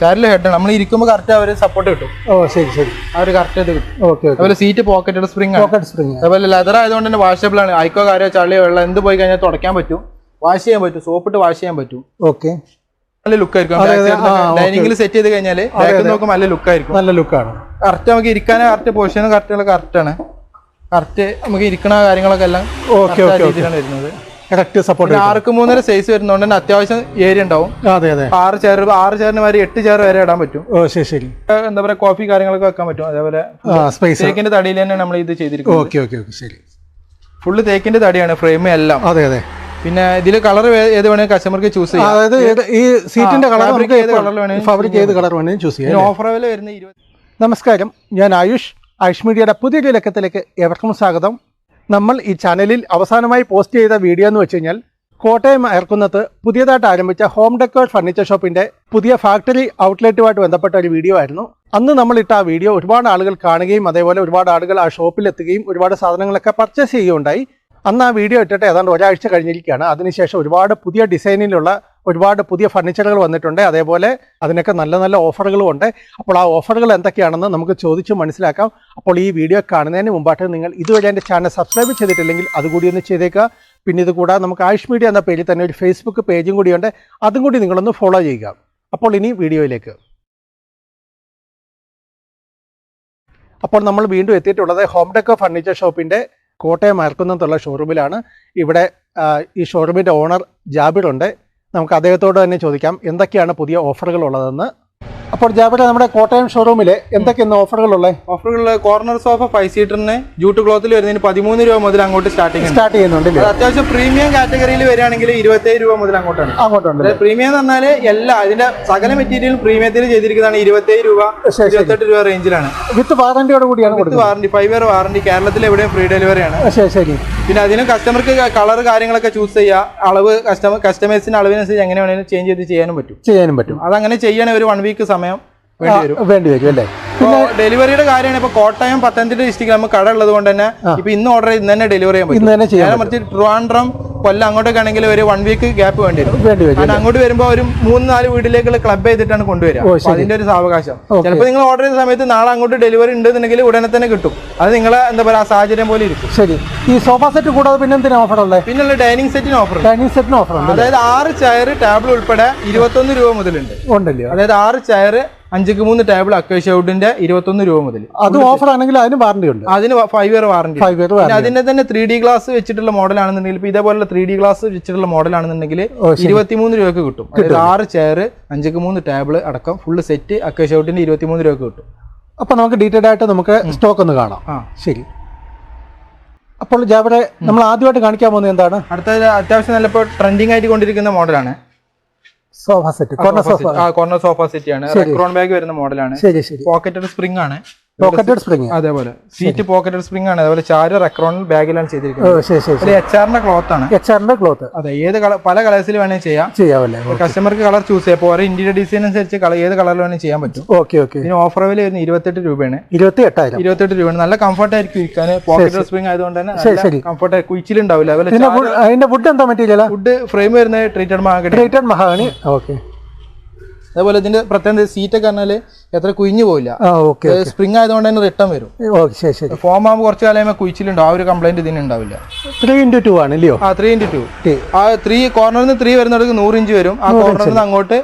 ചാരിലെ head നമ്മൾ ഇരിക്കുമ്പോൾ correct അവർ support കിട്ടും. ഓ ശരി ശരി. അവർ കറക്റ്റ് ഇത് കിട്ടും. ഓക്കെ അതുപോലെ seat pocketed spring pocket spring അതുപോലെ ലെതർ ആയതുകൊണ്ട് തന്നെ വാഷബിൾ ആണ്. അയക്കോ കാര്യോ ചളിയോ വെള്ളം എന്ത് പോയി കഴിഞ്ഞാൽ തുടയ്ക്കാൻ പറ്റും. വാഷ് ചെയ്യാൻ പറ്റും. സോപ്പിട്ട് വാഷ് ചെയ്യാൻ പറ്റും. ഓക്കെ. നല്ല ലുക്ക് ആയിരിക്കും. ഡൈനിങ്ങിൽ സെറ്റ് ചെയ്ത് കഴിഞ്ഞാൽ നോക്കുമ്പോൾ നല്ല ലുക്ക് ആയിരിക്കും. നല്ല ലുക്കാണ് കറക്റ്റ് നമുക്ക് ഇരിക്കാനും കറക്റ്റ് പൊസിഷനും കറക്റ്റ് കറക്റ്റ് ആണ്. കറക്റ്റ് നമുക്ക് ഇരിക്കണ കാര്യങ്ങളൊക്കെ എല്ലാം ഓക്കെ ഓക്കെ വരുന്നത്. കറക്റ്റ് സപ്പോർട്ട് ആർക്ക് മൂന്നര സൈസ് വരുന്നതുകൊണ്ട് തന്നെ അത്യാവശ്യം ഏരിയ ഉണ്ടാവും. അതെ അതെ. ആറ് ചെയർ ആറ് ചെയറിന് മാതിരി എട്ട് ചെയർ വരെ ഇടാൻ പറ്റും. ഓ ശരി ശരി. എന്താ പറയാ കോഫി കാര്യങ്ങളൊക്കെ വെക്കാൻ പറ്റും. അതേപോലെ സ്പേസ് തേക്കിന്റെ തടിയിൽ തന്നെ നമ്മൾ ഇത് ചെയ്തിരിക്കും ഓക്കെ ഓക്കെ ഓക്കെ ശരി. ഫുള്ള് തേക്കിന്റെ തടിയാണ് ഫ്രെയിം എല്ലാം. അതെ അതെ. പിന്നെ ഇതിൽ കളർ ഏത് വേണമെങ്കിൽ കസ്റ്റമർക്ക് ചൂസ് ചെയ്യാം. അതായത് ഈ സീറ്റിന്റെ കളർ നമുക്ക് ഏത് വേണേലും ഫാബ്രിക് ഏത് കളർ വേണമെങ്കിലും ചൂസ് ചെയ്യാം ഓഫർ വില വരുന്ന ഇരുപത് നമസ്കാരം. ഞാൻ ആയുഷ്. ആയുഷ് മീഡിയയുടെ പുതിയൊരു ലക്കത്തിലേക്ക് ഏവർക്കും സ്വാഗതം. നമ്മൾ ഈ ചാനലിൽ അവസാനമായി പോസ്റ്റ് ചെയ്ത വീഡിയോ എന്ന് വെച്ച് കഴിഞ്ഞാൽ കോട്ടയം അയർക്കുന്നത്ത് പുതിയതായിട്ട് ആരംഭിച്ച ഹോം ഡെക്കേർഡ് ഫർണിച്ചർ ഷോപ്പിന്റെ പുതിയ ഫാക്ടറി ഔട്ട്ലെറ്റുമായിട്ട് ബന്ധപ്പെട്ട ഒരു വീഡിയോ ആയിരുന്നു. അന്ന് നമ്മൾ ഇട്ട ആ വീഡിയോ ഒരുപാട് ആളുകൾ കാണുകയും അതേപോലെ ഒരുപാട് ആളുകൾ ആ ഷോപ്പിൽ എത്തുകയും ഒരുപാട് സാധനങ്ങളൊക്കെ പർച്ചേസ് ചെയ്യുകയുണ്ടായി. അന്ന് ആ വീഡിയോ ഇട്ടിട്ട് ഏതാണ്ട് ഒരാഴ്ച കഴിഞ്ഞിരിക്കുകയാണ്. അതിനുശേഷം ഒരുപാട് പുതിയ ഡിസൈനിലുള്ള ഒരുപാട് പുതിയ ഫർണിച്ചറുകൾ വന്നിട്ടുണ്ട്. അതേപോലെ അതിനൊക്കെ നല്ല നല്ല ഓഫറുകളും ഉണ്ട്. അപ്പോൾ ആ ഓഫറുകൾ എന്തൊക്കെയാണെന്ന് നമുക്ക് ചോദിച്ച് മനസ്സിലാക്കാം. അപ്പോൾ ഈ വീഡിയോ കാണുന്നതിന് മുമ്പായിട്ട് നിങ്ങൾ ഇതുവരെ എന്റെ ചാനൽ സബ്സ്ക്രൈബ് ചെയ്തിട്ടില്ലെങ്കിൽ അതുകൂടി ഒന്ന് ചെയ്തേക്കുക. പിന്നെ ഇത് കൂടാതെ നമുക്ക് ആയുഷ് മീഡിയ എന്ന പേരിൽ തന്നെ ഒരു ഫേസ്ബുക്ക് പേജും കൂടിയുണ്ട്. അതും കൂടി നിങ്ങളൊന്ന് ഫോളോ ചെയ്യുക. അപ്പോൾ ഇനി വീഡിയോയിലേക്ക്. അപ്പോൾ നമ്മൾ വീണ്ടും എത്തിയിട്ടുള്ളത് ഹോം ഡെക്കോ ഫർണിച്ചർ ഷോപ്പിന്റെ കോട്ടയം അയർക്കുന്നത്തുള്ള ഷോറൂമിലാണ്. ഇവിടെ ഈ ഷോറൂമിന്റെ ഓണർ ജാബിറുണ്ട്. നമുക്ക് അദ്ദേഹത്തോട് തന്നെ ചോദിക്കാം എന്തൊക്കെയാണ് പുതിയ ഓഫറുകൾ ഉള്ളതെന്ന് അപ്പോൾ ജാബിർ നമ്മുടെ കോട്ടയം ഷോറൂമിൽ എന്തൊക്കെയാണ് ഓഫറുകളുള്ളത് ഓഫറുകൾ കോർണർ സോഫ ഫൈവ് സീറ്ററിന് ജൂട്ട് ക്ലോത്തിൽ വരുന്നതിന് പതിമൂന്ന് രൂപ മുതൽ അങ്ങോട്ട് സ്റ്റാർട്ടിങ് സ്റ്റാർട്ട് ചെയ്യുന്നുണ്ട് അത് അത്യാവശ്യം പ്രീമിയം കാറ്റഗറിയിൽ വരികയാണെങ്കിൽ ഇരുപത്തേഴ് രൂപ മുതൽ അങ്ങോട്ടാണ്. അങ്ങോട്ടുണ്ട്. പ്രീമിയം എന്ന് പറഞ്ഞാൽ എല്ലാ അതിന്റെ സകല മെറ്റീരിയലും പ്രീമിയത്തിൽ ചെയ്തിരിക്കുന്നതാണ് ഇരുപത്തേഴ് രൂപ. ഇരുപത്തെട്ട് രൂപ റേഞ്ചിലാണ് വിത്ത് വാറന്റിയോട് കൂടിയാണ് with warranty warranty five year warranty കേരളത്തിൽ എവിടെയും ഫ്രീ ഡെലിവറിയാണ് ശരി ശരി. പിന്നെ അതിനും കസ്റ്റമർക്ക് കളർ കാര്യങ്ങളൊക്കെ ചൂസ് ചെയ്യുക അളവ് കസ്റ്റമർ കസ്റ്റമേഴ്സിന് അളവിനനുസരിച്ച് എങ്ങനെ ചേഞ്ച് ചെയ്ത് ചെയ്യാനും പറ്റും. ചെയ്യാനും പറ്റും. അതങ്ങനെ ചെയ്യാൻ ഒരു വൺ വീക്ക് സമയം വേണ്ടി വരും. വേണ്ടി വരും അല്ലേ? ഡെലിവറിയുടെ കാര്യമാണ്. ഇപ്പൊ കോട്ടയം പത്തനംതിട്ട ഡിസ്ട്രിക്ട് നമുക്ക് കട ഉള്ളത് കൊണ്ട് തന്നെ ഇപ്പൊ ഇന്ന് ഓർഡർ ചെയ്ത് ഇന്ന് തന്നെ ഡെലിവറി ചെയ്യാൻ പറ്റും. തന്നെ മറിച്ച് ട്രിവാൻഡ്രം കൊല്ലം അങ്ങോട്ടൊക്കെ ആണെങ്കിൽ ഒരു വൺ വീക്ക് ഗ്യാപ്പ് വേണ്ടി വരും. അങ്ങോട്ട് വരുമ്പോൾ ഒരു മൂന്ന് നാല് വീട്ടിലേക്കുള്ള ക്ലബ് ചെയ്തിട്ടാണ് കൊണ്ടുവരിക. അതിന്റെ ഒരു സാവകാശം. ചിലപ്പോൾ നിങ്ങൾ ഓർഡർ ചെയ്ത സമയത്ത് നാളെ അങ്ങോട്ട് ഡെലിവറി ഉണ്ടെന്നുണ്ടെങ്കിൽ ഉടനെ തന്നെ കിട്ടും. അത് നിങ്ങളെ എന്താ പറയുക സാഹചര്യം പോലെ ഇരിക്കും. ശരി. ഈ സോഫ സെറ്റ് കൂടാതെ പിന്നെ എന്തിനാ ഓഫർ ഉള്ളത് പിന്നെ ഡൈനിങ് സെറ്റിന് ഓഫർ ഡൈനിങ് സെറ്റിന് ഓഫർ അതായത് ആറ് ചെയർ ടേബിൾ ഉൾപ്പെടെ ഇരുപത്തൊന്ന് രൂപ മുതലുണ്ട്. ഉണ്ടല്ലോ? അതായത് ആറ് ചെയർ അഞ്ചുക്ക് മൂന്ന് ടേബിൾ അക്വേഷ്യ വുഡിന്റെ ഇരുപത്തൊന്ന് രൂപ മുതൽ. അത് ഓഫർ ആണെങ്കിൽ അതിന് വാറണ്ടി ഉണ്ട്. അതിന് five year warranty five year അതിന്റെ തന്നെ ത്രീ ഡി ഗ്ലാസ് വെച്ചിട്ടുള്ള മോഡലാണെന്നുണ്ടെങ്കിൽ ഇപ്പൊ ഇതേപോലെ ത്രീ ഡി ഗ്ലാസ് വെച്ചിട്ടുള്ള മോഡലാണെന്നുണ്ടെങ്കിൽ. ഇരുപത്തിമൂന്ന് രൂപക്ക് കിട്ടും. അതായത് ആറ് ചെയർ അഞ്ചുക്ക് മൂന്ന് ടേബിൾ അടക്കം ഫുള്ള് സെറ്റ് അക്വേഷൗട്ടിന്റെ ഇരുപത്തിമൂന്ന് രൂപക്ക് കിട്ടും. അപ്പൊ നമുക്ക് ഡീറ്റെയിൽ ആയിട്ട് നമുക്ക് സ്റ്റോക്ക് ഒന്ന് കാണാം. ശരി. അപ്പോൾ ജാബറെ നമ്മൾ ആദ്യമായിട്ട് കാണിക്കാൻ പോകുന്നത് എന്താണ്? അടുത്ത അത്യാവശ്യം നല്ല ഇപ്പോൾ ട്രെൻഡിങ് ആയിട്ട് കൊണ്ടിരിക്കുന്ന മോഡലാണ് sofa set corner sofa corner sofa set ആണ്. റെക്രോൺ ബാഗ് വരുന്ന മോഡലാണ് പോക്കറ്റഡ് സ്പ്രിംഗ് ആണ്. പോക്കറ്റഡ് സ്പ്രിംഗ് അതേപോലെ. സീറ്റ് പോക്കറ്റഡ് സ്പ്രിംഗ് ആണ്. അതേപോലെ ചാര് റെക്രോൺ ബാഗിലാണ് ചെയ്തിരിക്കുന്നത്. എച്ച് ആറിന്റെ ക്ലോത്ത് ആണ്. എച്ച് ആറിന്റെ ക്ലോത്ത് അതെ ഏത് കളർ പല കളേഴ്സിൽ വേണമെങ്കിൽ ചെയ്യാം. ചെയ്യാമല്ലേ കസ്റ്റമർക്ക് കളർ ചൂസ് ചെയ്യാം. ഓരോ ഇന്റീരിയർ ഡിസൈൻ അനുസരിച്ച് കളർ ഏത് കളറിൽ വേണമെങ്കിൽ ചെയ്യാൻ പറ്റും. ഓക്കെ ഓക്കെ ഇതിന് ഓഫർ വില വരുന്നത് ഇരുപത്തെട്ട് രൂപയാണ്. ഇരുപത്തി എട്ടായിരം ഇരുപത്തെട്ട് രൂപയാണ്. നല്ല കംഫർട്ട് ആയിരിക്കും ഇരിക്കാൻ. പോക്കറ്റഡ് സ്പ്രിംഗ് ആയതുകൊണ്ട് തന്നെ. കംഫർട്ട് കുയിച്ചിലുണ്ടാവില്ല അതുപോലെ അതിന്റെ വുഡ് എന്താ മെറ്റീരിയൽ വുഡ് ഫ്രെയിം വരുന്നത് treated mahogany treated mahogany okay അതേപോലെ ഇതിന്റെ പ്രത്യേകത സീറ്റൊക്കെ പറഞ്ഞാൽ എത്ര കുഞ്ഞു പോയില്ല സ്പ്രിംഗ് ആയതുകൊണ്ട് തന്നെ റിട്ടേൺ വരും. ശരി ശരി. ഫോം ആകുമ്പോൾ കുറച്ച് കാലം കുഴിച്ചിലുണ്ടോ. ആ ഒരു കംപ്ലൈന്റ് ഇതിന് ഉണ്ടാവില്ല. ത്രീ ഇന്റു ടു ആണ് ഇല്ലയോ? ആ ത്രീ ഇന്റു ടു. ആ ത്രീ കോർണറിൽ നിന്ന് ത്രീ വരുന്നിടത്ത് നൂറ് ഇഞ്ച് വരും. ആ കോർണറിൽ നിന്ന് അങ്ങോട്ട്.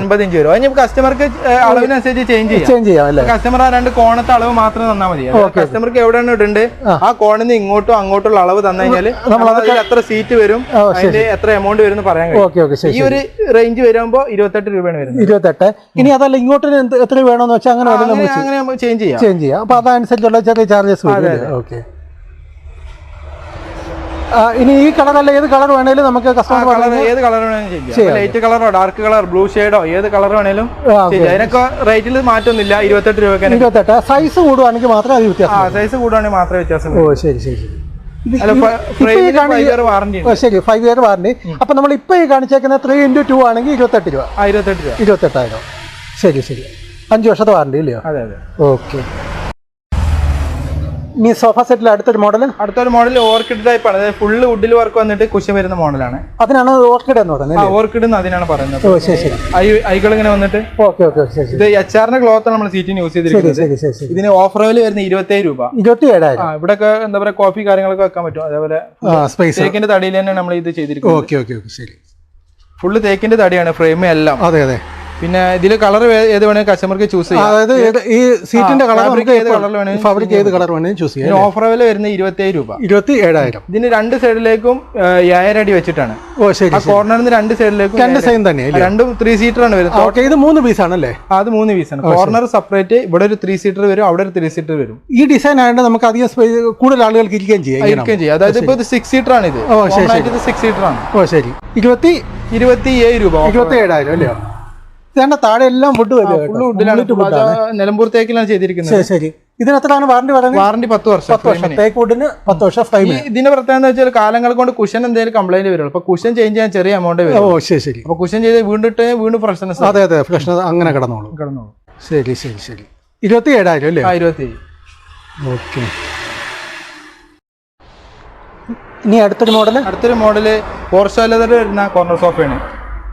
എൺപത് ഇഞ്ച് വരും. അതിന് കസ്റ്റമർക്ക് അളവിനനുസരിച്ച് ചേഞ്ച് ചെയ്യാം. ചേഞ്ച് ചെയ്യാം കസ്റ്റമർ ആ രണ്ട് കോണത്തെ അളവ് മാത്രം തന്നാൽ മതി. കസ്റ്റമർക്ക് എവിടെയാണ് ഇടണ്ട് ആ. കോണിൽ നിന്ന് ഇങ്ങോട്ടും അങ്ങോട്ടുള്ള അളവ് തന്നു കഴിഞ്ഞാൽ നമ്മൾ എത്ര സീറ്റ് വരും അതിന്റെ എത്ര എമൗണ്ട് വരും എന്ന് പറയാൻ കഴിയും. ഈ ഒരു റേഞ്ച് വരുമ്പോൾ ഇരുപത്തെട്ട് രൂപയാണ് വരുന്നത്. ഇരുപത്തെട്ട് ഇനി അതല്ല ഇങ്ങോട്ട് എത്ര വേണമെന്ന് വെച്ചാൽ അങ്ങനെ നമുക്ക് ചേഞ്ച് ചെയ്യാം. ചേഞ്ച് ചെയ്യാം. അപ്പൊ അതനുസരിച്ചുള്ള ചെറിയ ചാർജസ് ഓക്കെ ഇനി ഈ കളറല്ല ഏത് കളർ വേണേലും നമുക്ക് കസ്റ്റമർ കളർ ഏത് കളർ വേണേലും ലൈറ്റ് കളറോ ഡാർക്ക് കളർ ബ്ലൂ ഷെയ്ഡോ ഏത് കളർ വേണേലും അതിനൊക്കെ റേറ്റിൽ മാറ്റൊന്നുമില്ല. ഇരുപത്തെട്ട് രൂപ ഇരുപത്തെട്ട്. സൈസ് കൂടുവാണെങ്കിൽ മാത്രമേ അത് വ്യത്യാസം സൈസ് കൂടുവാണെങ്കിൽ മാത്രമേ വ്യത്യാസം ഓ ശരി ശരി ശരി. ശരി ഫൈവ് ഇയർ വാറണ്ടി അപ്പൊ നമ്മൾ ഇപ്പൊ ഈ കാണിച്ചേക്കുന്ന ത്രീ ഇന്റു ടു ആണെങ്കിൽ ഇരുപത്തെട്ട് രൂപ. ഇരുപത്തെട്ട് രൂപ. ഇരുപത്തെട്ടായിരം. ശരി ശരി. അഞ്ച് വർഷത്തെ വാറണ്ടി ഇല്ലയോ? അതെ അതെ. ഓക്കെ ഇനി സോഫ സെറ്റിൽ അടുത്തൊരു മോഡൽ അടുത്തൊരു മോഡൽ ഓർക്കിഡ് ടൈപ്പ് ആണ്. അതായത് ഫുള്ള് വുഡിൽ വർക്ക് വന്നിട്ട് കുശ വരുന്ന മോഡലാണ് അതിനാണ് ഓർക്കിഡ് എന്ന് പറയുന്നത് ഓർക്കിഡ് എന്ന് അതിനാണ് പറയുന്നത്. ഓ ശരി ഐകൾ ഇങ്ങനെ വന്നിട്ട് ഓക്കെ ഓക്കെ ശരി ഇത് എച്ച് ആറിന്റെ ക്ലോത്ത് നമ്മൾ സീറ്റിന് യൂസ് ചെയ്തിരിക്കുന്നത്. ഇതിന് ഓഫർ വില വരുന്ന ഇരുപത്തേഴ് രൂപ. ഇരുപത്തി ഏഴായിരം ഇവിടെ എന്താ പറയുക കോഫി കാര്യങ്ങളൊക്കെ വെക്കാൻ പറ്റും. അതേപോലെ തേക്കിന്റെ തടിയിൽ തന്നെ നമ്മൾ ഇത് ചെയ്തിരിക്കുന്നത്. ഓക്കെ ഓക്കെ ഓക്കെ ശരി. ഫുള്ള് തേക്കിന്റെ തടിയാണ് ഫ്രെയിം എല്ലാം. അതെ അതെ. പിന്നെ ഇതിൽ കളർ ഏത് വേണമെങ്കിൽ കസ്റ്റമർക്ക് ചൂസ് ചെയ്യാം. അതായത് ഈ സീറ്റിന്റെ കളർ ഏത് കളർ വേണേലും ഫാബ്രിക് ഏത് കളർ വേണമെങ്കിലും ചൂസ് ചെയ്യാം ഓഫർ വില വരുന്നത് ഇരുപത്തേഴ് രൂപ. ഇരുപത്തി ഏഴായിരം ഇതിന് രണ്ട് സൈഡിലേക്കും ഏഴര അടി വെച്ചിട്ടാണ്. ഓ ശരി കോർണറിൽ നിന്ന് രണ്ട് സൈഡിലേക്കും രണ്ട് സെയിം തന്നെ അല്ലേ? രണ്ടും ത്രീ സീറ്റർ ആണ് വരുന്നത്. ഓക്കെ ഇത് മൂന്ന് പീസ് ആണല്ലേ? അത് മൂന്ന് പീസ് ആണ്. കോർണർ സെപ്പറേറ്റ് ഇവിടെ ഒരു ത്രീ സീറ്റർ വരും അവിടെ ഒരു ത്രീ സീറ്റർ വരും. ഈ ഡിസൈൻ ആയതുകൊണ്ട് നമുക്ക് അധികം സ്പേസ് കൂടുതൽ ആളുകൾക്ക് ഇരിക്കുകയും ചെയ്യാം. ഇരിക്കുകയും ചെയ്യാം. അതായത് ഇപ്പൊ ഇത് സിക്സ് സീറ്റർ ആണ് ഇത്. ഓ, ശരി, സിക്സ് സീറ്റർ ആണ്. ഓ ശരി. ഇരുപത്തി ഇരുപത്തി ഏഴ് രൂപ ഇരുപത്തി ഏഴായിരം അല്ലയോ ഇതാണ്ട് താഴെ എല്ലാം വുഡ് വരും ഫുള്ള് വുഡിലാണ് നിലമ്പൂർ തേക്കിലാണ് ചെയ്തിരിക്കുന്നത്. ശരി ഇതിന് എത്രയാണ് വാറണ്ടി പറയുന്നത്? വാറണ്ടി പത്ത് വർഷം. പത്ത് വർഷം. തേക്ക് വുഡിന് പത്ത് വർഷം ഫൈവ് ഇതിന്റെ പ്രത്യേകത എന്ന് വെച്ചാൽ കാലങ്ങൾ കൊണ്ട് കുഷൻ എന്തെങ്കിലും കംപ്ലൈന്റ് വരുള്ളൂ. അപ്പൊ കുഷൻ ചേഞ്ച് ചെയ്യാൻ ചെറിയ എമൗണ്ട് ഓ ശരി ശരി. അപ്പൊ കുഷൻ ചെയ്ത് വീണ്ടിട്ട് വീണ്ടും ഫ്രഷ്നസ് അതെ അതെ. പ്രശ്നം അങ്ങനെ കിടന്നോളൂ. കിടന്നോളൂ. ശരി ശരി ശരി. ഇരുപത്തി ഏഴായിരം അല്ലേ ഇരുപത്തി ഓക്കെ. ഇനി അടുത്തൊരു മോഡൽ അടുത്തൊരു മോഡൽ പോർഷാലതർ വരുന്ന കോർണർ സോഫയാണ്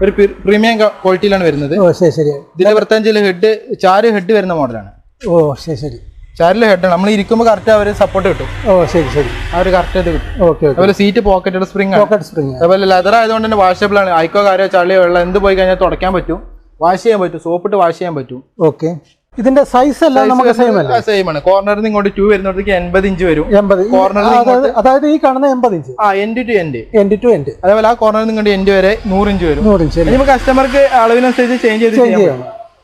ഒരു പ്രീമിയം ക്വാളിറ്റിയിലാണ് വരുന്നത്. ഓ ശരി ശരി. ഇതിന്റെ പ്രത്യേകിച്ച് ഹെഡ് ചാര് ഹെഡ് വരുന്ന മോഡലാണ്. ഓ ശരി ശരി. ചാരിലെ ഹെഡ് ആണ് നമ്മൾ ഇരിക്കുമ്പോൾ കറക്റ്റ് അവർ സപ്പോർട്ട് കിട്ടും. ഓ ശരി ശരി. ആ ഒരു കറക്റ്റ് ഇത് കിട്ടും. ഓക്കെ അതുപോലെ seat pocketed spring pocket spring അതുപോലെ ലെതർ ആയതുകൊണ്ട് തന്നെ വാഷബിൾ ആണ്. ഐക്കോ കാര്യോ ചളിയോ വെള്ളം എന്ത് പോയി കഴിഞ്ഞാൽ തുടയ്ക്കാൻ പറ്റും. വാഷ് ചെയ്യാൻ പറ്റും. സോപ്പിട്ട് വാഷ് ചെയ്യാൻ പറ്റും. ഓക്കെ. ഇതിന്റെ സൈസ് എല്ലാം നമുക്ക് സെയിം അല്ല? സെയിം ആണ്. കോർണറിൽ നിന്ന് ഇങ്ങോട്ട് ടു വരുന്നിടത്തേക്ക് എൺപത് ഇഞ്ച് വരും. എൺപത്. കോർണർ Corner അതായത് ഈ കാണുന്ന എൺപത് ഇഞ്ച്. ആ end to end end to end അതേപോലെ ആ കോർണറിൽ നിന്ന് ഇങ്ങോട്ട് എൻഡ് വരെ നൂറ് ഇഞ്ച് വരും. നൂറ് ഇഞ്ച് നമുക്ക് കസ്റ്റമർക്ക് അളവിനനുസരിച്ച് ചേഞ്ച് ചെയ്ത് ചെയ്യാം.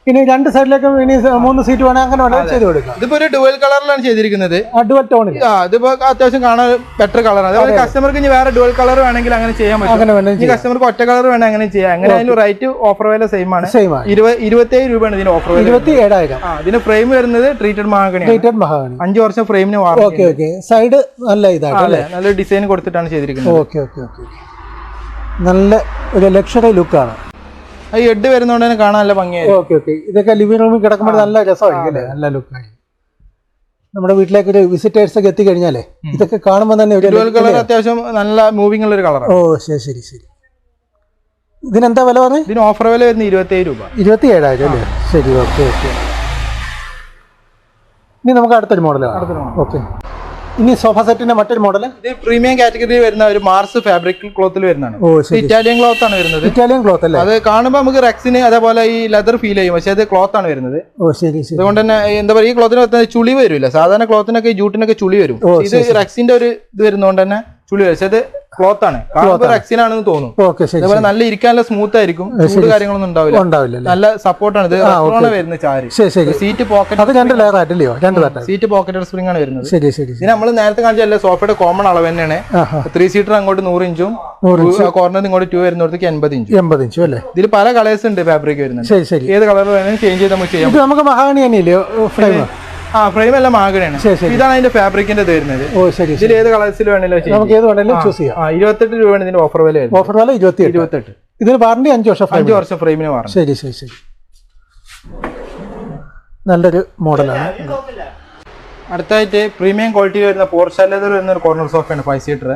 ഇനി രണ്ട് സൈഡിലേക്കും ഇനി മൂന്ന് സീറ്റ് വേണമെങ്കിൽ അങ്ങനെ വേണമെങ്കിൽ ചെയ്ത് കൊടുക്കാം. ഇതിപ്പോ ഒരു ഡുവൽ കളറിലാണ് ചെയ്തിരിക്കുന്നത്. ഡുവൽ ടോണിൽ ആ ഇതിപ്പോ അത്യാവശ്യം കാണാൻ ബെറ്റർ കളറാണ് അതേപോലെ കസ്റ്റമർക്ക് ഇനി വേറെ ഡുവൽ കളർ വേണമെങ്കിൽ അങ്ങനെ ചെയ്യാൻ പറ്റും. ഇനി കസ്റ്റമർക്ക് ഒറ്റ കളർ വേണമെങ്കിൽ അങ്ങനെ ചെയ്യാം. അങ്ങനെ അതിന് റേറ്റ് ഓഫർ വില സെയിം ആണ്. സെയിം ആണ്. ഇരുപത് ഇരുപത്തേഴ് രൂപയാണ് ഇതിന് ഓഫർ വില ഇരുപത്തി ഏഴായിരം ആ ഇതിന് ഫ്രെയിം വരുന്നത് ട്രീറ്റഡ് മഹാഗണി ട്രീറ്റഡ് മഹാഗണി അഞ്ച് വർഷം ഫ്രെയിമിന് വാറണ്ടി ഓക്കെ ഓക്കെ സൈഡ് നല്ല ഇതാണ് അല്ലേ നല്ല ഡിസൈൻ കൊടുത്തിട്ടാണ് ചെയ്തിരിക്കുന്നത്. ഓക്കെ ഓക്കെ ഓക്കെ നല്ല ഒരു ലക്ഷറി ലുക്കാണ് ഈ എഡ് വരുന്നോണ്ട് തന്നെ കാണാൻ നല്ല ഭംഗിയായി ഓക്കെ ഓക്കെ. ഇതൊക്കെ ലിവിംഗ് റൂമിൽ കിടക്കുമ്പോൾ നല്ല രസമായിരിക്കും അല്ലേ നല്ല ലുക്കായി നമ്മുടെ വീട്ടിലേക്ക് ഒരു വിസിറ്റേഴ്സ് ഒക്കെ എത്തിക്കഴിഞ്ഞാലേ ഇതൊക്കെ കാണുമ്പോൾ തന്നെ ഒരു കളർ അത്യാവശ്യം നല്ല മൂവിംഗ് ഉള്ള ഒരു കളറാണ് ഓ ശരി ശരി ശരി. ഇതിനെന്താ വില പറഞ്ഞത് ഇതിന് ഓഫർ വില വരുന്നത് ഇരുപത്തേഴ് രൂപ. ഇരുപത്തി ഏഴായിരം അല്ലേ? ശരി ഓക്കെ ഓക്കെ. ഇനി നമുക്ക് അടുത്തൊരു മോഡലാണ് ഓക്കെ. ഇനി സോഫ സെറ്റിന്റെ മറ്റൊരു മോഡൽ ഇത് പ്രീമിയം കാറ്റഗറിയിൽ വരുന്ന ഒരു മാർസ് ഫാബ്രിക് ക്ലോത്തിൽ വരുന്നതാണ്. ഇറ്റാലിയൻ ക്ലോത്ത് ആണ് വരുന്നത്. ഇറ്റാലിയൻ ക്ലോത്ത് അല്ലേ? അത് കാണുമ്പോൾ നമുക്ക് റെക്സിന് അതേപോലെ ഈ ലെതർ ഫീൽ ചെയ്യും. പക്ഷേ അത് ക്ലോത്ത് ആണ് വരുന്നത്. ഓ ശരി ശരി. അതുകൊണ്ട് തന്നെ എന്താ പറയുക ഈ ക്ലോത്തിന് ചുളി വരില്ല. സാധാരണ ക്ലോത്തിനൊക്കെ ജൂട്ടിനൊക്കെ ചുളി വരും. ഇത് റെക്സിന്റെ ഒരു ഇത് വരുന്നതുകൊണ്ട് തന്നെ ചുളി വെച്ചത് അത് ക്ലോത്ത് ആണ്. കാണുമ്പോൾ റെക്സിനാണെന്ന് തോന്നും. ഓക്കെ ശരി അതേപോലെ നല്ല ഇരിക്കാനുള്ള സ്മൂത്ത് ആയിരിക്കും. ചൂട് കാര്യങ്ങളൊന്നും ഉണ്ടാവില്ല. ഉണ്ടാവില്ല നല്ല സപ്പോർട്ടാണ് ഇത് വരുന്ന ചാരി. സീറ്റ് പോക്കറ്റ് അത് രണ്ട് ലെയർ ആയിട്ടില്ലയോ രണ്ട് സീറ്റ് പോക്കറ്റ് സ്പ്രിംഗ് ആണ് വരുന്നത്. ശരി ശരി ഇത് നമ്മൾ നേരത്തെ കാണിച്ചല്ലേ സോഫയുടെ കോമൺ അളവ് തന്നെയാണ്. ത്രീ സീറ്റർ അങ്ങോട്ട് നൂറ് ഇഞ്ചും കോർണർ ഇങ്ങോട്ട് ടു വരുന്നിടത്തേക്ക് എൺപത് ഇഞ്ച്. എൺപത് ഇഞ്ചും അല്ലേ? ഇതിൽ പല കളേഴ്സ് ഉണ്ട് ഫാബ്രിക് വരുന്നത്. ശരി ശരി. ഏത് കളർ വേണമെങ്കിലും ചേഞ്ച് ചെയ്ത് നമുക്ക് ചെയ്യാം നമുക്ക് മഹാഗണി തന്നെയല്ലേ? ആ ഫ്രെയിം എല്ലാം മാഗണയാണ് ശരി, ശരി. ഇതാണ് അതിന്റെ ഫാബ്രിക്കിന്റെ ഇത് വരുന്നത്. ഓ ശരി ഇതിൽ ഏത് കളേഴ്സിൽ വേണമെങ്കിലും നമുക്ക് ഏത് വേണമെങ്കിലും ചൂസ് ചെയ്യാം. ഇരുപത്തെട്ട് രൂപയാണ് ഇതിന്റെ ഓഫർ വില ഓഫർ വില ഇരുപത്തി എട്ട് ഇരുപത്തെട്ട്. ഇതിന് വാറണ്ടി അഞ്ച് വർഷം അഞ്ച് വർഷം ഫ്രെയിമിന് വാറണ്ടി ശരി ശരി ശരി. നല്ലൊരു മോഡലാണ്. അടുത്തായിട്ട് പ്രീമിയം ക്വാളിറ്റി വരുന്ന പോർഷ ലെതർ വരുന്ന ഒരു കോർണർ സോഫയാണ് ഫൈവ് സീറ്റർ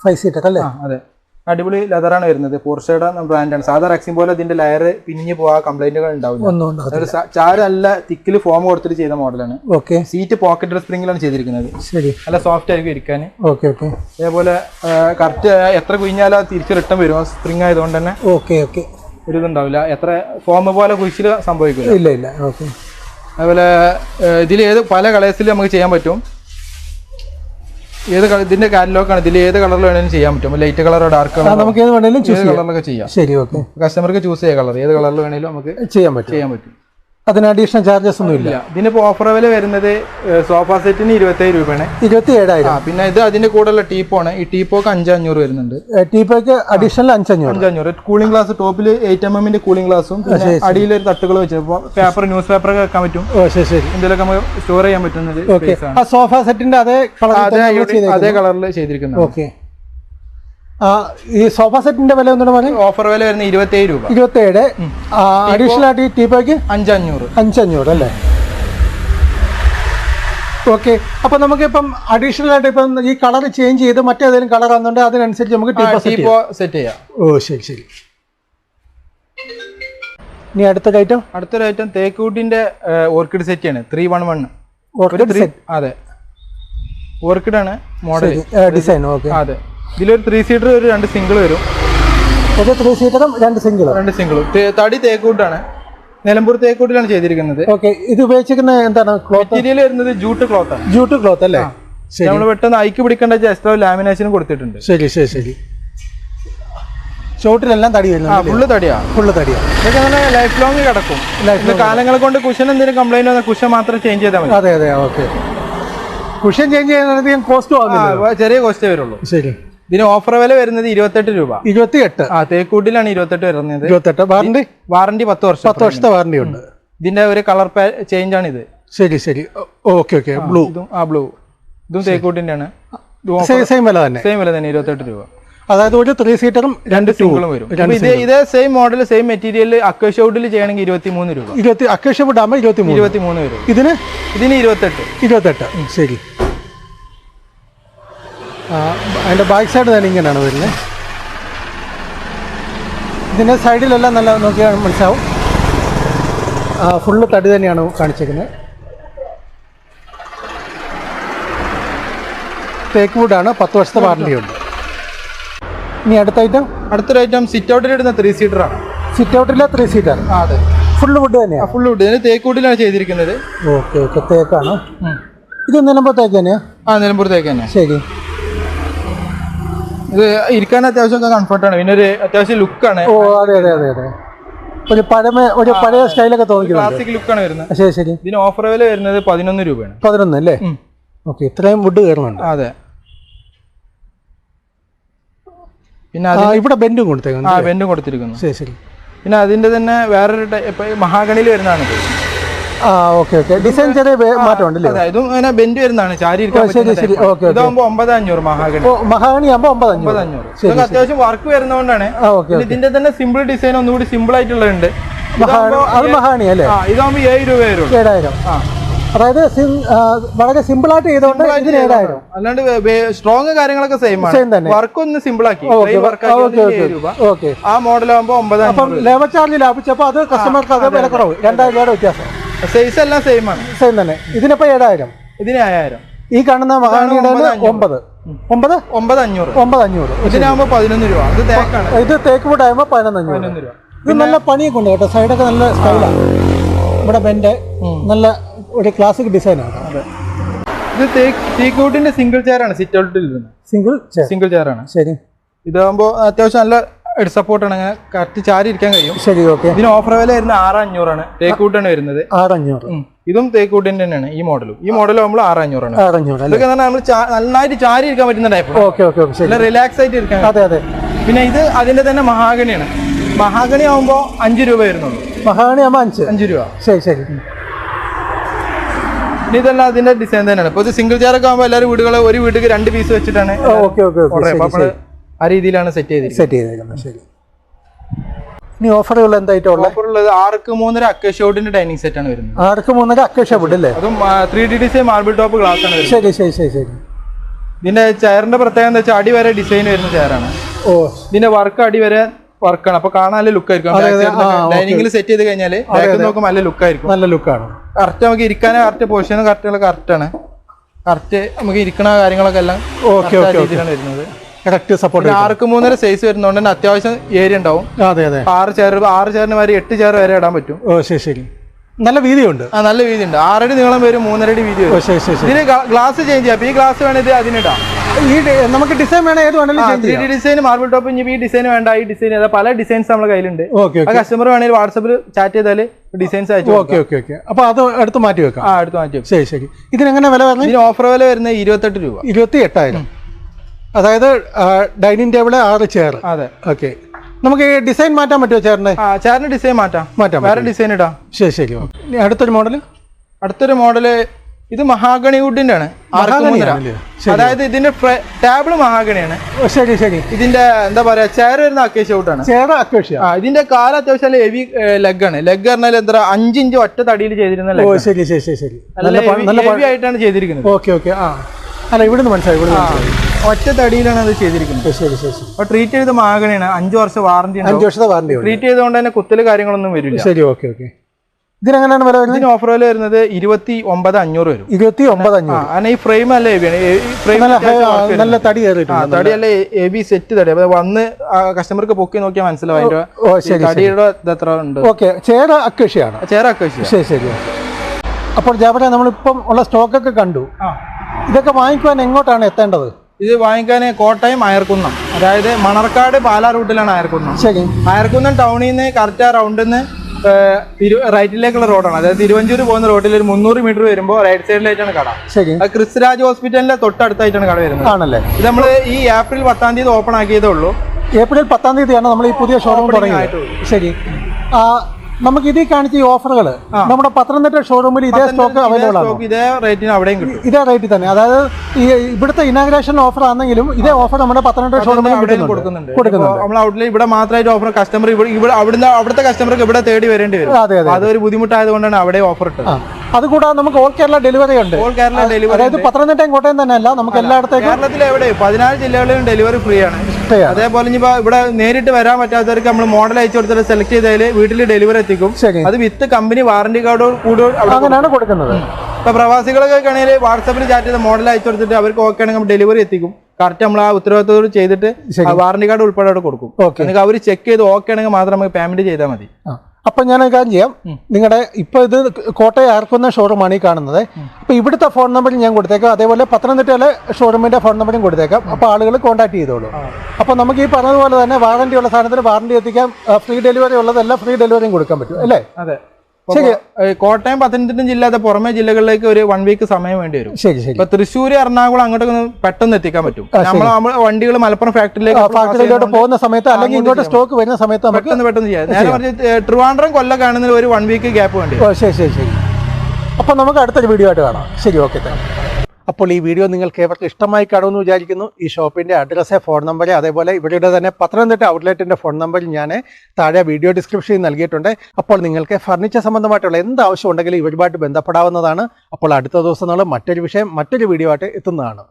ഫൈവ് സീറ്റർ അല്ലേ? അതെ. അടിപൊളി ലെതറാണ് വരുന്നത്. പോർഷയുടെ ബ്രാൻഡാണ് സാധാ റാക്സിംഗ് പോലെ ഇതിന്റെ ലെയർ പിന്നിഞ്ഞു പോകാൻ കംപ്ലൈന്റുകൾ ഉണ്ടാവില്ല. ചാര് നല്ല തിക്കിൽ ഫോം കൊടുത്തിട്ട് ചെയ്ത മോഡലാണ് ഓക്കെ. സീറ്റ് പോക്കറ്റ് സ്പ്രിംഗിലാണ് ചെയ്തിരിക്കുന്നത്. ശരി. നല്ല സോഫ്റ്റ് ആയിരിക്കും ഇരിക്കാൻ. Okay okay. അതേപോലെ കറക്റ്റ് എത്ര കുഞ്ഞാലും അത് തിരിച്ച് റിട്ടേൺ വരും. സ്പ്രിംഗ് ആയതുകൊണ്ട് തന്നെ ഓക്കെ ഓക്കെ. ഒരു ഇതുണ്ടാവില്ല. എത്ര ഫോം പോലെ കുഴിച്ചിൽ സംഭവിക്കില്ല. ഇല്ല ഇല്ല. ഓക്കെ. അതുപോലെ ഇതിൽ ഏത് പല കളേഴ്സിൽ നമുക്ക് ചെയ്യാൻ പറ്റും. ഏത് കളർ ഇതിന്റെ ആണ്. ഇതിൽ ഏത് കളർ വേണമെങ്കിലും ചെയ്യാൻ പറ്റും. ലൈറ്റ് കളറോ ഡാർക്ക് കളറോ നമുക്ക് ഏത് ചെയ്യാം. കളറിലൊക്കെ ചെയ്യാം. ശരി ഓക്കെ. കസ്റ്റമർക്ക് ചൂസ് ചെയ്യാം കളർ ഏത് കളറിൽ വേണമെങ്കിലും നമുക്ക് ചെയ്യാൻ പറ്റും. ചെയ്യാൻ പറ്റും. അതിന് അഡീഷണൽ ചാർജസ് ഒന്നും ഇല്ല. ഇതിനിപ്പോ ഓഫർ വില വരുന്നത് സോഫ സെറ്റിന് ഇരുപത്തേഴ് രൂപയാണ്. ഇരുപത്തി ഏഴായിരം പിന്നെ ഇത് അതിന്റെ കൂടെയുള്ള ടീപ്പോണ് ഈ ടീപ്പോക്ക് അഞ്ച് അഞ്ഞൂറ് വരുന്നുണ്ട്. ടീപ്പോക്ക് അഡീഷണൽ അഞ്ചഞ്ഞൂറ്. അഞ്ച് അഞ്ഞൂറ് കൂളിംഗ് ഗ്ലാസ് ടോപ്പിൽ എയ്റ്റ് എം എമ്മിന്റെ കൂളിംഗ് ഗ്ലാസും അടിയിൽ ഒരു തട്ടുകൾ വെച്ച് പേപ്പർ ന്യൂസ് പേപ്പർ ഒക്കെ വെക്കാൻ പറ്റും. ശരി ശരി. എന്തെങ്കിലുമൊക്കെ നമുക്ക് സ്റ്റോർ ചെയ്യാൻ പറ്റുന്നത് സോഫ സെറ്റിന്റെ അതേ അതേ കളർ അതേ കളറിൽ ചെയ്തിരിക്കുന്നത്. ഓക്കെ ഈ സോഫ സെറ്റിന്റെ വില ഒന്നുകൂടെ പറഞ്ഞു? ഓഫർ വില വരുന്ന ഇരുപത്തേഴ് രൂപ. ഇരുപത്തി ഏഴ് അഡീഷണൽ ആയിട്ട് ഈ ടീപ്പോയ്ക്ക്? അഞ്ചഞ്ഞൂറ്. അഞ്ചഞ്ഞൂറ് അല്ലേ? ഓക്കെ അപ്പൊ നമുക്കിപ്പം അഡീഷണൽ ആയിട്ട് ഇപ്പം ഈ കളർ ചേഞ്ച് ചെയ്ത് മറ്റേതെങ്കിലും കളർ ആണെന്നുണ്ടെങ്കിൽ അതിനനുസരിച്ച് നമുക്ക് ടീപ്പോ സെറ്റ് ചെയ്യാം. ഓ ശരി ശരി. ഇനി അടുത്ത ഐറ്റം അടുത്തൊരു ഐറ്റം തേക്കൂട്ടിന്റെ ഓർക്കിഡ് സെറ്റ് ആണ്. ത്രീ വൺ വൺ ഓർക്കിഡ് അതെ. ഓർക്കിഡ് ആണ് മോഡൽ ഡിസൈൻ ഓക്കെ അതെ. ഇതിലൊരു ത്രീ സീറ്റർ ഒരു രണ്ട് സിംഗിൾ വരും. ഒരു ത്രീ സീറ്ററും രണ്ട് സിംഗിളും രണ്ട് സിംഗിളും തടി തേക്കൂട്ടാണ്. നിലമ്പൂർ തേക്കൂട്ടിലാണ് ചെയ്തിരിക്കുന്നത്. ഓക്കെ ഇത് ഉപയോഗിച്ചിരിക്കുന്ന എന്താണ്? ക്ലോത്ത് മെറ്റീരിയൽ വരുന്നത് ജൂട്ട് ക്ലോത്ത് ആണ്. ജൂട്ട് ക്ലോത്ത് അല്ലേ? നമ്മൾ പെട്ടെന്ന് ഐക്ക് പിടിക്കേണ്ട എക്സ്ട്രാ ലാമിനേഷനും കൊടുത്തിട്ടുണ്ട്. ശരി ശരി ശരി. ചോട്ടിലെല്ലാം തടി വരുന്നത് ഫുള്ള് തടിയാ. ഫുള്ള് തടിയാണ് ഇതൊക്കെ ലൈഫ് ലോങ് കിടക്കും. കാലങ്ങളെ കൊണ്ട് കുഷൻ എന്തെങ്കിലും കംപ്ലൈന്റ് വന്നാൽ കുഷൻ മാത്രം ചേഞ്ച് ചെയ്താൽ മതി. അതെ അതെ ഓക്കെ കുഷൻ ചേഞ്ച് ചെയ്യുന്നതിന് കോസ്റ്റ് ആ, ആകുന്നില്ല വ- ചെറിയ കോസ്റ്റേ വരുള്ളൂ. ശരി. ഇതിന് ഓഫർ വില വരുന്നത് ഇരുപത്തെട്ട് രൂപ. ഇരുപത്തി എട്ട് ആ തേക്കൂട്ടിലാണ് ഇരുപത്തെട്ട് വരുന്നത്. ഇരുപത്തെട്ട്. വാറണ്ടി വാറണ്ടി പത്ത് വർഷം പത്ത് വർഷത്തെ വാറണ്ടി ഉണ്ട്. ഇതിന്റെ ഒരു കളർ ചേഞ്ച് ആണ് ഇത് ശരി ശരി. Okay okay. ബ്ലൂ ആ ബ്ലൂ ഇതും തേക്കൂട്ടിന്റെ ആണ് സെയിം വില തന്നെ. സെയിം വില തന്നെ ഇരുപത്തെട്ട് രൂപ. അതായത് ഒരു ത്രീ സീറ്ററും രണ്ട് സിംഗിളും വരും. ഇതേ ഇതേ സെയിം മോഡൽ സെയിം മെറ്റീരിയൽ അക്വഷൗട്ടിൽ ചെയ്യണമെങ്കിൽ ഇരുപത്തി മൂന്ന് രൂപ. ഇരുപത്തി അക്കേഷ് ആകുമ്പോൾ ഇരുപത്തി ഇരുപത്തി മൂന്ന് വരും. ഇതിന്? ഇതിന് ഇരുപത്തെട്ട്. ഇരുപത്തെട്ട്. ശരി. ആ, അതിന്റെ ബാക്ക് സൈഡ് തന്നെ ഇങ്ങനെയാണ് വരുന്നത് ഇതിന്റെ സൈഡിലെല്ലാം നല്ല നോക്കിയാൽ മനസ്സിലാവും. ഫുള്ള് തടി തന്നെയാണ് കാണിച്ചേക്കുന്നത്. തേക്ക് വുഡാണ് പത്ത് വർഷത്തെ വാറണ്ടി ഉണ്ട്. ഇനി അടുത്ത ഐറ്റം അടുത്തൊരു ഐറ്റം സിറ്റ് ഔട്ടിൽ ഇടുന്ന ത്രീ സീറ്റർ ആണ്. സിറ്റ് ഔട്ടിലെ ത്രീ സീറ്റർ ആ, അതെ. ഫുള്ള് വുഡ് തന്നെയാണ് ഫുള്ള് വുഡ് ഇതിന് വുഡിലാണ് ചെയ്തിരിക്കുന്നത്. ഓക്കെ ഓക്കെ തേക്കാണ് ഇത് നിലമ്പോ തേക്ക് തന്നെയാണ് ആ നിലമ്പൂർ തേക്ക് തന്നെ ശരി. ഇത് ഇരിക്കാൻ അത്യാവശ്യം കംഫർട്ടാണ് പിന്നെ ഒരു അത്യാവശ്യം ലുക്കാണ് ഓ അതെ അതെ അതെ അതെ. ഒരു പഴമ ഒരു പഴയ സ്റ്റൈലൊക്കെ തോന്നിക്കുന്നു ക്ലാസിക് ലുക്കാണ് വരുന്നത്. ശരി ശരി. ഇതിന് ഓഫർ വില വരുന്നത് പതിനൊന്ന് രൂപയാണ്. പതിനൊന്ന് അല്ലേ. ഓക്കെ ഇത്രയും വുഡ് കയറുന്നുണ്ട്. അതെ. പിന്നെ ആ അത് ഇവിടെ ബെൻഡും കൊടുത്തേക്കുന്നു ആ വെന്റും കൊടുത്തിരിക്കുന്നു. ശരി ശരി. പിന്നെ അതിന്റെ തന്നെ വേറൊരു ടൈപ്പ് മഹാഗണിയിൽ വരുന്നതാണ് ഇത്. ആ ഓക്കെ ഓക്കെ. ഡിസൈൻ ചെറിയ മാറ്റമുണ്ടല്ലേ? അതായത് അങ്ങനെ ബെൻഡ് വരുന്നതാണ്. ചാരി ശരി, ശരി. Okay, okay. ഒമ്പത് അഞ്ഞൂറ് മഹാഗണി മഹാഗണി ആകുമ്പോൾ ഒമ്പത് അഞ്ഞൂറ് അഞ്ഞൂറ് അത്യാവശ്യം വർക്ക് വരുന്നതുകൊണ്ടാണ്. ഇതിന്റെ തന്നെ സിമ്പിൾ ഡിസൈൻ ഒന്നുകൂടി സിമ്പിൾ ആയിട്ടുള്ളതുണ്ട്. അത് മഹാണി അല്ലേ? ആ ഇതാകുമ്പോ ഏഴ് രൂപ വരും. ഏഴായിരം. ആ. അതായത് വളരെ സിമ്പിൾ ആയിട്ട് ചെയ്തോണ്ട് ഇതിന് ഏഴായിരം. അല്ലാണ്ട് സ്ട്രോങ് കാര്യങ്ങളൊക്കെ സെയിം സെയിം തന്നെ. വർക്ക് ഒന്ന് സിമ്പിൾ ആക്കി. ഓക്കെ ആ മോഡൽ ആകുമ്പോ ഒമ്പത് അപ്പം ലേബർ ചാർജ് ലാഭിച്ചപ്പോൾ അത് കസ്റ്റമർക്ക് അത് വില കുറവ്. രണ്ടായിരം രൂപയുടെ വ്യത്യാസം. സൈസ് എല്ലാം സെയിം ആണ്. സെയിം തന്നെ. ഇതിനിപ്പോ ഏഴായിരം. ഇതിന് അയ്യായിരം ഈ കാണുന്ന മഹാണിയുടെ ഒമ്പത് ഒമ്പത്. ഒമ്പത്? അഞ്ഞൂറ്. ഒമ്പത് അഞ്ഞൂറ്. ഇതിനാകുമ്പോ പതിനൊന്ന് രൂപ. ഇത് തേക്കാണ്. ഇത് തേക്ക് വീട് ആകുമ്പോൾ പതിനൊന്ന് അഞ്ഞൂറ്. രൂപ. ഇത് നല്ല പണിയൊക്കെ ഉണ്ട് കേട്ടോ. സൈഡൊക്കെ നല്ല സ്റ്റൈലാണ് ഇവിടെ ബെൻഡ് നല്ല ഒരു ക്ലാസിക് ഡിസൈനാണ് ഇത് തേക്കൂട്ടിന്റെ സിംഗിൾ ചെയർ ആണ്. സിറ്റ് ഔട്ടിൽ സിംഗിൾ സിംഗിൾ ചെയർ ആണ്. ശരി. ഇതാകുമ്പോ അത്യാവശ്യം നല്ല സപ്പോർട്ടാണ് അങ്ങനെ കറക്റ്റ് ചാരി ഇരിക്കാൻ കഴിയും. ശരി ഓക്കെ ഇതിന് ഓഫർ വില വരുന്നത് ആറ് അഞ്ഞൂറാണ്. തേക്കൂട്ടാണ് വരുന്നത്. ആറഞ്ഞൂറ്. ഇതും തേക്കൂട്ടിന്റെ തന്നെയാണ് ഈ മോഡലും ഈ മോഡൽ നമ്മൾ ആണ് ആറഞ്ഞൂറ് ഇതൊക്കെ നമ്മൾ നന്നായിട്ട് ചാരി ഇരിക്കാൻ പറ്റുന്ന ടൈപ്പ് ഓക്കെ ഓക്കെ നല്ല റിലാക്സ് ആയിട്ട് ഇരിക്കാൻ അതെ അതെ. പിന്നെ ഇത് അതിന്റെ തന്നെ മഹാഗണിയാണ്. മഹാഗണി ആവുമ്പോ അഞ്ച് രൂപ വരുന്നുള്ളൂ. മഹാഗണി ആവുമ്പോ അഞ്ച്. അഞ്ച് രൂപ. ശരി ശരി. ഇതെല്ലാം അതിന്റെ ഡിസൈൻ തന്നെയാണ്. ഇപ്പൊ സിംഗിൾ ചെയർ ഒക്കെ ആകുമ്പോൾ എല്ലാവരും വീടുകൾ ഒരു വീട്ടിൽ രണ്ട് പീസ് വെച്ചിട്ടാണ് ഓക്കെ ഓക്കെ ആ രീതിയിലാണ് സെറ്റ് ചെയ്ത് സെറ്റ് ചെയ്തേക്കുന്നത് ശരി. ഇനി ഓഫറുകൾ എന്തായിട്ടുള്ള ഓഫറുള്ളത് ആർക്ക് മൂന്നര അക്കഷോട്ടിന്റെ ഡൈനിങ് സെറ്റ് ആണ് വരുന്നത്. ആർക്ക് മൂന്നര അക്കേഷ വുഡ് അല്ലേ? അതും three D design marble top glass ആണ് ശരി ശരി ശരി ശരി. ഇതിന്റെ ചെയറിന്റെ പ്രത്യേകത എന്താ വെച്ചാൽ അടിവരെ ഡിസൈൻ വരുന്ന ചെയറാണ്. ഓ. ഇതിന്റെ വർക്ക് അടിവരെ വർക്കാണ് അപ്പൊ കാണാൻ ലുക്ക് ആയിരിക്കും. ഡൈനിങ്ങിൽ സെറ്റ് ചെയ്ത് കഴിഞ്ഞാൽ നോക്കുമ്പോൾ നല്ല ലുക്ക് ആയിരിക്കും. നല്ല ലുക്കാണ് കറക്റ്റ് നമുക്ക് ഇരിക്കാനും കറക്റ്റ് പൊസിഷനും കറക്റ്റ് കറക്റ്റ് ആണ്. കറക്റ്റ് നമുക്ക് ഇരിക്കണ കാര്യങ്ങളൊക്കെ എല്ലാം ഓക്കെ ഓക്കെ വരുന്നത്. കറക്റ്റ് സപ്പോർട്ട് ആർക്ക് മൂന്നര സൈസ് വരുന്നതുകൊണ്ട് തന്നെ അത്യാവശ്യം ഏരിയ ഉണ്ടാവും. അതെ അതെ. ആറ് ചെയർ ആറ് ചെയറിന് വരെ എട്ട് ചെയർ വരെ ഇടാൻ പറ്റും. ഓ ശരി ശരി. നല്ല വീതിയുണ്ട്. ആ നല്ല വീതി ഉണ്ട് ആറടി നീളം വരും മൂന്നരടി വീതി വരും. ശരി ശരി ഇതിന് ഗ്ലാസ് ചേഞ്ച് ചെയ്യാം. ഈ ഗ്ലാസ് വേണേ ഇത് അതിനിടാം ഈ നമുക്ക് ഡിസൈൻ വേണം ഏത് വേണമെങ്കിലും ഡിസൈൻ മാർബിൾ ടോപ്പ് ഇനി ഈ ഡിസൈൻ വേണ്ട. ഈ ഡിസൈൻ ഏതാ പല ഡിസൈൻസ് നമ്മുടെ കയ്യിലുണ്ട്. ഓക്കെ കസ്റ്റമർ വേണമെങ്കിൽ വാട്സപ്പിൽ ചാറ്റ് ചെയ്താൽ ഡിസൈൻസ് അയച്ചു ഓക്കെ ഓക്കെ ഓക്കെ. അപ്പൊ അത് എടുത്ത് മാറ്റി വെക്കാം. ആ എടുത്ത് മാറ്റി വെക്കാം. ശരി ശരി. ഇതിനെങ്ങനെ വില വരുന്നത്? ഇതിന് ഓഫർ വില വരുന്നത് ഇരുപത്തെട്ട് രൂപ. ഇരുപത്തി എട്ടായിരം അതായത് ഡൈനിങ് ടേബിൾ ആറ് ചെയർ അതെ. ഓക്കെ. നമുക്ക് ഡിസൈൻ മാറ്റാൻ പറ്റുമോ ചെയറിന്റെ ചേറിന് ഡിസൈൻ മാറ്റാം. മാറ്റാം വേറെ ഡിസൈൻ ഇടാം. ശരി ശരി അടുത്തൊരു മോഡൽ അടുത്തൊരു മോഡൽ ഇത് മഹാഗണി വുഡിന്റെ ആണ്? അതായത് ഇതിന്റെ ടേബിൾ മഹാഗണിയാണ്. ശരി ശരി. ഇതിന്റെ എന്താ പറയാ ചെയർ വരുന്ന അക്കേഷ്യ വുഡാണ്. ചേറ അക്കേഷ്യ? ആ ഇതിന്റെ കാല അത്യാവശ്യം ഹെവി ലെഗ് ആണ്. ലെഗ് പറഞ്ഞാൽ എന്താ അഞ്ചിഞ്ച് ഒറ്റ തടിയിൽ ചെയ്തിരുന്ന ശരി ശരി ശരി ശരി. നല്ല heavy ആയിട്ടാണ് ചെയ്തിരിക്കുന്നത്. ഓക്കെ ഓക്കെ ആ. അല്ല ഇവിടുന്ന് മനസ്സിലായി ഇവിടുന്ന് മനസ്സിലായി. ഒറ്റ തടിയിലാണ് അത് ചെയ്തിരിക്കുന്നത്. ശരി ശരി അപ്പൊ ട്രീറ്റ് ചെയ്ത് മാഗണിയാണ് അഞ്ചു വർഷം വാറന്റി അഞ്ച് വർഷത്തെ വാറണ്ടി ട്രീറ്റ് ചെയ്തുകൊണ്ട് തന്നെ കുത്തൽ കാര്യങ്ങളൊന്നും വരില്ല. ശരി ഓക്കെ ഓക്കെ. ഇതിനെങ്ങനെയാണ് വില വരുന്നത്? ഇതിന് ഓഫർ വില വരുന്നത് ഇരുപത്തി ഒമ്പത് അഞ്ഞൂറ് വരും. ഇരുപത്തി ഒമ്പത് അഞ്ഞൂറ് കാരണം ഈ ഫ്രെയിം അല്ല ഫ്രെയിം നല്ല തടി കയറിയിട്ടുണ്ട്. തടി അല്ല എ ബി സെറ്റ് തടി. അപ്പൊ വന്ന് കസ്റ്റമർക്ക് പൊക്കി നോക്കിയാൽ മനസ്സിലാവും തടിയുടെ ഇത് എത്ര ഉണ്ട്. ഓക്കെ ചേര അക്വേഷ്യാണ് ചേര വെച്ച് ശരി ശരി അപ്പോൾ ജാബറെ നമ്മളിപ്പം ഉള്ള സ്റ്റോക്കൊക്കെ കണ്ടു. ഇതൊക്കെ വാങ്ങിക്കുവാൻ എങ്ങോട്ടാണ് എത്തേണ്ടത്? ഇത് വാങ്ങിക്കാൻ കോട്ടയം അയർക്കുന്നം അതായത് മണർക്കാട് പാലാ റൂട്ടിലാണ് അയർക്കുന്നം ശരി. അയർക്കുന്നം ടൗണിൽ നിന്ന് കറക്റ്റ് ആ റൗണ്ടിൽ നിന്ന് റൈറ്റിലേക്കുള്ള റോഡാണ്. അതായത് തിരുവഞ്ചൂർ പോകുന്ന റോഡിൽ ഒരു മുന്നൂറ് മീറ്റർ വരുമ്പോൾ റൈറ്റ് സൈഡിലായിട്ടാണ് കട. ശരി. ക്രിസ്തുരാജ് ഹോസ്പിറ്റലിന്റെ തൊട്ടടുത്തായിട്ടാണ് കട വരുന്നത്. ആണല്ലേ? ഇത് നമ്മൾ ഈ ഏപ്രിൽ പത്താം തീയതി ഓപ്പൺ ആക്കിയതേ ഉള്ളൂ. ഏപ്രിൽ പത്താം തീയതിയാണ് നമ്മൾ ഈ പുതിയ ഷോറൂം തുടങ്ങിയത്. ശരി. നമുക്ക് ഇതിൽ കാണിച്ച ഈ ഓഫറുകൾ നമ്മുടെ പത്തനംതിട്ട ഷോറൂമിൽ ഇതേ സ്റ്റോക്ക് അവൈലബിൾ ആണ്. ഇതേ റേറ്റിന് അവിടെയും കിട്ടും. ഇതേ റേറ്റിൽ തന്നെ. അതായത് ഈ ഇവിടുത്തെ ഇനാഗ്രേഷൻ ഓഫർ ആണെങ്കിലും ഇതേ ഓഫർ നമ്മുടെ പത്തനംതിട്ട ഷോറൂമിൽ കൊടുക്കുന്നുണ്ട്. നമ്മൾ ഔട്ട്ലെറ്റ് ഇവിടെ മാത്രമായിട്ട് ഓഫർ കസ്റ്റമർ ഇവിടെ അവിടുന്ന് അവിടുത്തെ കസ്റ്റമർക്ക് ഇവിടെ തേടി വരേണ്ടി വരും. അതെ അതെ അതൊരു ബുദ്ധിമുട്ടായതുകൊണ്ടാണ് അവിടെ ഓഫർ ഇട്ടത്. അതുകൂടാതെ നമുക്ക് ഓൾ കേരള ഡെലിവറി ഉണ്ട്. ഓൾ കേരള ഡെലിവറി അതായത് പത്തനംതിട്ടയും കോട്ടയം തന്നെ അല്ല നമുക്ക് എല്ലായിടത്തേക്കും കേരളത്തിലെ എവിടെ? പതിനാല് ജില്ലകളിലും ഡെലിവറി ഫ്രീ ആണ്. അതേപോലെ ഇനിയിപ്പോ ഇവിടെ നേരിട്ട് വരാൻ പറ്റാത്തവർക്ക് നമ്മൾ മോഡൽ അയച്ചു കൊടുത്തിട്ട് സെലക്ട് ചെയ്താൽ വീട്ടിൽ ഡെലിവറി എത്തിക്കും. അത് വിത്ത് കമ്പനി വാറന്റി കാർഡ് കൂടെ അവിടെ അങ്ങനെയാണ് കൊടുക്കുന്നത്. ഇപ്പൊ പ്രവാസികളൊക്കെ ആണെങ്കിൽ വാട്സാപ്പിൽ ചാറ്റ് ചെയ്ത് മോഡൽ അയച്ചു കൊടുത്തിട്ട് അവർക്ക് ഓക്കെ ആണെങ്കിൽ ഡെലിവറി എത്തിക്കും. കറക്റ്റ് നമ്മൾ ആ ഉത്തരവാദിത്തോട് ചെയ്തിട്ട് വാറണ്ടി കാർഡ് ഉൾപ്പെടെ അവിടെ കൊടുക്കും. ഓക്കെ എന്നിട്ട് അവർ ചെക്ക് ചെയ്ത് ഓക്കെ ആണെങ്കിൽ മാത്രം നമുക്ക് പേയ്മെന്റ് ചെയ്താൽ മതി. അപ്പൊ ഞാൻ കാര്യം ചെയ്യാം. നിങ്ങളുടെ ഇപ്പൊ ഇത് കോട്ടയം ആർക്കുന്ന ഷോറൂമാണ് ഈ കാണുന്നത്. അപ്പൊ ഇവിടുത്തെ ഫോൺ നമ്പർ ഞാൻ കൊടുത്തേക്കാം. അതേപോലെ പത്തനംതിട്ടയിലെ ഷോറൂമിന്റെ ഫോൺ നമ്പറും കൊടുത്തേക്കാം. അപ്പൊ ആളുകൾ കോൺടാക്ട് ചെയ്തോളൂ. അപ്പൊ നമുക്ക് ഈ പറഞ്ഞതുപോലെ തന്നെ വാറണ്ടി ഉള്ള സാധനത്തിന് വാറണ്ടി എത്തിക്കാം. ഫ്രീ ഡെലിവറി ഉള്ളതെല്ലാം ഫ്രീ ഡെലിവറിയും കൊടുക്കാൻ പറ്റും. അല്ലേ? അതെ. ശരി കോട്ടയം പത്തനംതിട്ട ജില്ലാതെ പുറമെ ജില്ലകളിലേക്ക് ഒരു വൺ വീക്ക് സമയം വേണ്ടി വരും. ശരി ശരി. ഇപ്പൊ തൃശ്ശൂർ എറണാകുളം അങ്ങോട്ടൊക്കെ പെട്ടെന്ന് എത്തിക്കാൻ പറ്റും. നമ്മൾ വണ്ടികൾ മലപ്പുറം ഫാക്ടറിയിലേക്ക് ഫാക്ടറിയിലോട്ട് പോകുന്ന സമയത്ത് അല്ലെങ്കിൽ ഇങ്ങോട്ട് സ്റ്റോക്ക് വരുന്ന സമയത്ത് പെട്ടെന്ന് പെട്ടെന്ന് ചെയ്യാം. പറഞ്ഞ് ട്രിവാൻഡ്രം കൊല്ലം കാണുന്നതിൽ ഒരു വൺ വീക്ക് ഗ്യാപ്പ് വേണ്ടി ശരി ശരി ശരി. അപ്പൊ നമുക്ക് അടുത്തൊരു വീഡിയോ ആയിട്ട് കാണാം. ശരി ഓക്കെ താങ്ക് അപ്പോൾ ഈ വീഡിയോ നിങ്ങൾക്ക് ഏവർക്ക് ഇഷ്ടമായി കാണുമെന്ന് വിചാരിക്കുന്നു. ഈ ഷോപ്പിന്റെ അഡ്രസ്സ് ഫോൺ നമ്പർ അതേപോലെ ഇവരുടെ തന്നെ പത്തനംതിട്ട ഔട്ട്ലെറ്റിന്റെ ഫോൺ നമ്പർ ഞാൻ താഴെ വീഡിയോ ഡിസ്ക്രിപ്ഷനിൽ നൽകിയിട്ടുണ്ട്. അപ്പോൾ നിങ്ങൾക്ക് ഫർണിച്ചർ സംബന്ധമായിട്ടുള്ള എന്ത് ആവശ്യം ഉണ്ടെങ്കിലും ഇവരുമായിട്ട് ബന്ധപ്പെടാവുന്നതാണ്. അപ്പോൾ അടുത്ത ദിവസം നമ്മൾ മറ്റൊരു വിഷയം മറ്റൊരു വീഡിയോ ആയിട്ട് എത്തുന്നതാണ്.